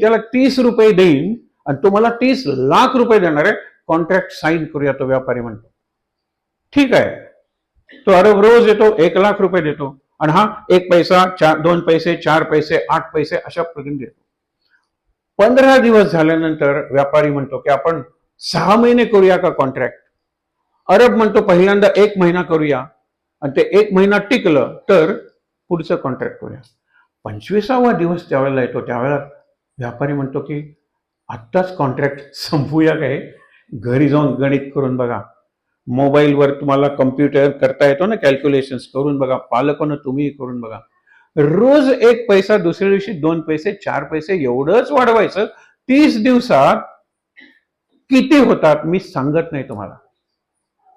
त्याला तीस रुपये देईन आणि तुम्हाला तीस लाख रुपये देणार आहे कॉन्ट्रॅक्ट साईन करूया तो व्यापारी म्हणतो. ठीक आहे. तो अरब रोज येतो एक लाख रुपये देतो. आणि हा एक पैसा चार दोन पैसे चार पैसे आठ पैसे अशा प्रकारे देतो. पंधरा दिवस झाल्यानंतर व्यापारी म्हणतो की आपण सहा महिने करूया का कॉन्ट्रॅक्ट अरब म्हणतो पहिल्यांदा एक महिना करूया. आणि ते एक महिना टिकलं तर पुढचं कॉन्ट्रॅक्ट करूया. पंचवीसावा दिवस त्यावेळेला येतो त्यावेळेला व्यापारी म्हणतो की आत्ताच कॉन्ट्रॅक्ट संपूया काय घरी जाऊन गणित करून बघा. मोबाईलवर तुम्हाला कम्प्युटर करता येतो ना कॅल्क्युलेशन्स करून बघा. पालकांना तुम्ही करून बघा. रोज एक पैसा दुसऱ्या दिवशी दोन पैसे चार पैसे एवढंच वाढवायचं. तीस दिवसात किती होतात मी सांगत नाही तुम्हाला.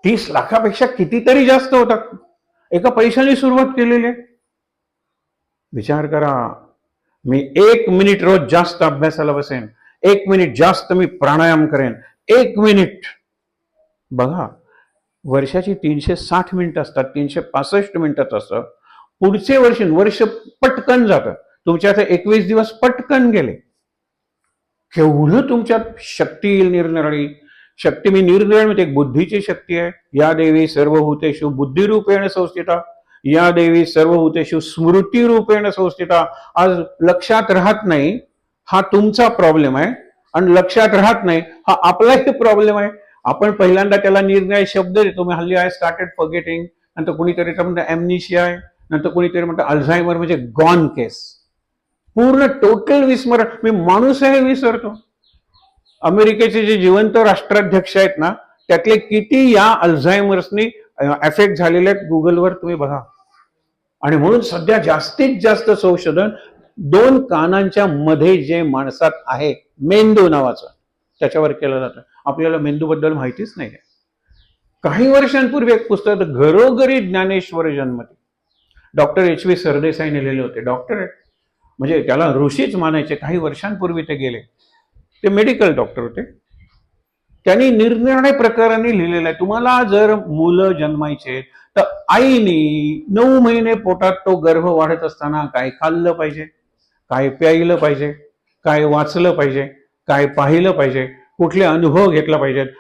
तीस लाखापेक्षा कितीतरी जास्त होतात. एका पैशाने सुरुवात केलेली आहे. विचार करा. मी एक मिनिट रोज जास्त अभ्यासाला बसेन. एक मिनिट जास्त मी प्राणायाम करेन. एक मिनिट. बघा वर्षाची तीनशे साठ मिनिटं असतात तीनशे पासष्ट मिनिटात असतं पुढचे वर्ष वर्ष पटकन जातं. तुमच्या आता एकवीस दिवस पटकन गेले. केवढं तुमच्यात शक्ती येईल निरनिराळी. शक्ती मी निरनिराळी म्हणजे एक बुद्धीची शक्ती आहे. या देवी सर्वभूतेषु बुद्धिरूपेण संस्थिता. या देवी सर्वभूतेषु स्मृतीरूपेण संस्थिता आज लक्षात राहत नाही हा तुमचा प्रॉब्लेम आहे. आणि लक्षात राहत नाही हा आपलाही प्रॉब्लेम आहे. आपण पहिल्यांदा त्याला निर्णय शब्द देतो. मी हल्ली आय स्टार्टेड फॉरगेटिंग नंतर कुणीतरी म्हणतं एमनिशिया आहे. नंतर कुणीतरी म्हणतं अल्झायमर म्हणजे गॉन केस पूर्ण टोटल विस्मरण. मी माणूस हे विसरतो. अमेरिकेचे जे जिवंत राष्ट्राध्यक्ष आहेत ना त्यातले किती या अल्झायमर्सनी अफेक्ट झालेले आहेत गुगलवर तुम्ही बघा. आणि म्हणून सध्या जास्तीत जास्त संशोधन दोन कानांच्या मध्ये जे माणसात आहे मेंदू नावाचं त्याच्यावर केलं जातं. आपल्याला मेंदूबद्दल माहितीच नाही आहे काही वर्षांपूर्वी एक पुस्तक घरोघरी ज्ञानेश्वर जन्मते. डॉक्टर एच व्ही सरदेसाईने लिहिले होते. डॉक्टर म्हणजे त्याला ऋषीच मानायचे. काही वर्षांपूर्वी ते गेले. ते मेडिकल डॉक्टर होते. त्यांनी निरनिराळ्या प्रकाराने लिहिलेलं आहे. तुम्हाला जर मुलं जन्मायचे तर आईने नऊ महिने पोटात तो गर्भ वाढत असताना काय खाल्लं पाहिजे? काय प्यायलं पाहिजे? काय वाचलं पाहिजे? काय पाहिलं पाहिजे? कुठले अनुभव घेतला पाहिजेत?